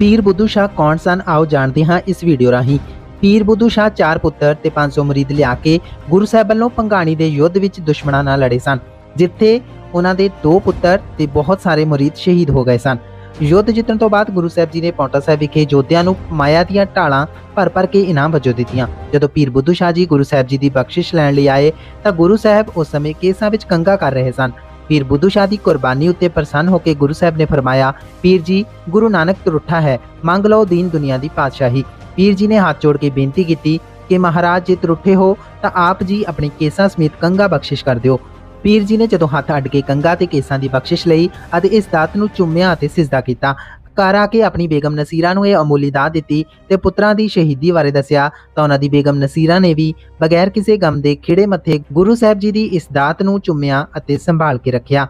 ਪੀਰ ਬੁੱਧੂ ਸ਼ਾਹ ਕੌਣ ਸਨ? ਆਓ ਜਾਣਦੇ ਹਾਂ ਇਸ ਵੀਡੀਓ ਰਾਹੀਂ। ਪੀਰ ਬੁੱਧੂ ਸ਼ਾਹ ਚਾਰ ਪੁੱਤਰ ਤੇ 500 ਮੁਰੀਦ ਲਿਆ ਕੇ ਗੁਰੂ ਸਾਹਿਬ ਵੱਲੋਂ ਪੰਗਾਣੀ ਦੇ ਯੁੱਧ ਵਿੱਚ ਦੁਸ਼ਮਣਾਂ ਨਾਲ ਲੜੇ ਸਨ, ਜਿੱਥੇ ਉਹਨਾਂ ਦੇ ਦੋ ਪੁੱਤਰ ਤੇ ਬਹੁਤ ਸਾਰੇ ਮੁਰੀਦ ਸ਼ਹੀਦ ਹੋ ਗਏ ਸਨ। ਯੁੱਧ ਜਿੱਤਣ ਤੋਂ ਬਾਅਦ ਗੁਰੂ ਸਾਹਿਬ ਜੀ ਨੇ ਪੌਂਟਾ ਸਾਹਿਬ ਵਿਖੇ ਯੋਧਿਆਂ ਨੂੰ ਮਾਇਆ ਦੀਆਂ ਢਾਲਾਂ ਭਰ ਭਰ ਕੇ ਇਨਾਮ ਵਜੋਂ ਦਿੱਤੀਆਂ। ਜਦੋਂ ਪੀਰ ਬੁੱਧੂ ਸ਼ਾਹ ਜੀ ਗੁਰੂ ਸਾਹਿਬ ਜੀ ਦੀ ਬਖਸ਼ਿਸ਼ ਲੈਣ ਲਈ ਆਏ, ਤਾਂ ਗੁਰੂ ਸਾਹਿਬ ਉਸ ਸਮੇਂ ਕੇਸਾਂ ਵਿੱਚ ਕੰਗਾ ਕਰ ਰਹੇ ਸਨ। ਪੀਰ ਬੁੱਧੂ ਸ਼ਾਹ ਦੀ ਕੁਰਬਾਨੀ ਉੱਤੇ ਪ੍ਰਸੰਨ ਹੋ ਕੇ ਗੁਰੂ ਸਾਹਿਬ ਨੇ ਫਰਮਾਇਆ, ਪੀਰ ਜੀ, ਗੁਰੂ ਨਾਨਕ ਤਰੁੱਠਾ ਹੈ, ਮੰਗ ਲਓ ਦੀਨ ਦੁਨੀਆ ਦੀ ਪਾਤਸ਼ਾਹੀ। ਪੀਰ ਜੀ ਨੇ ਹੱਥ ਜੋੜ ਕੇ ਬੇਨਤੀ ਕੀਤੀ ਕਿ ਮਹਾਰਾਜ, ਜੇ ਤਰੁੱਠੇ ਹੋ, ਤਾਂ ਆਪ ਜੀ ਆਪਣੇ ਕੇਸਾਂ ਸਮੇਤ ਕੰਗਾ ਬਖਸ਼ਿਸ਼ ਕਰ ਦਿਓ। ਪੀਰ ਜੀ ਨੇ ਜਦੋਂ ਹੱਥ ਅੱਡ ਕੇ ਕੰਗਾ ਤੇ ਕੇਸਾਂ ਦੀ ਬਖਸ਼ਿਸ਼ ਲਈ ਅਤੇ ਇਸ ਦਾਤ ਨੂੰ ਚੁੰਮਿਆ ਅਤੇ ਸਿਜਦਾ ਕੀਤਾ ਘਰ ਆ ਕੇ ਆਪਣੀ ਬੇਗਮ ਨਸੀਰਾ ਨੂੰ ਇਹ ਅਮੂਲੀ ਦਾਤ ਦਿੱਤੀ ਤੇ ਪੁੱਤਰਾਂ ਦੀ ਸ਼ਹੀਦੀ ਬਾਰੇ ਦੱਸਿਆ, ਤਾਂ ਉਹਨਾਂ ਦੀ ਬੇਗਮ ਨਸੀਰਾ ਨੇ ਵੀ ਬਗੈਰ ਕਿਸੇ ਗਮ ਦੇ ਖਿੜੇ ਮੱਥੇ ਗੁਰੂ ਸਾਹਿਬ ਜੀ ਦੀ ਇਸ ਦਾਤ ਨੂੰ ਚੁੰਮਿਆ ਅਤੇ ਸੰਭਾਲ ਕੇ ਰੱਖਿਆ।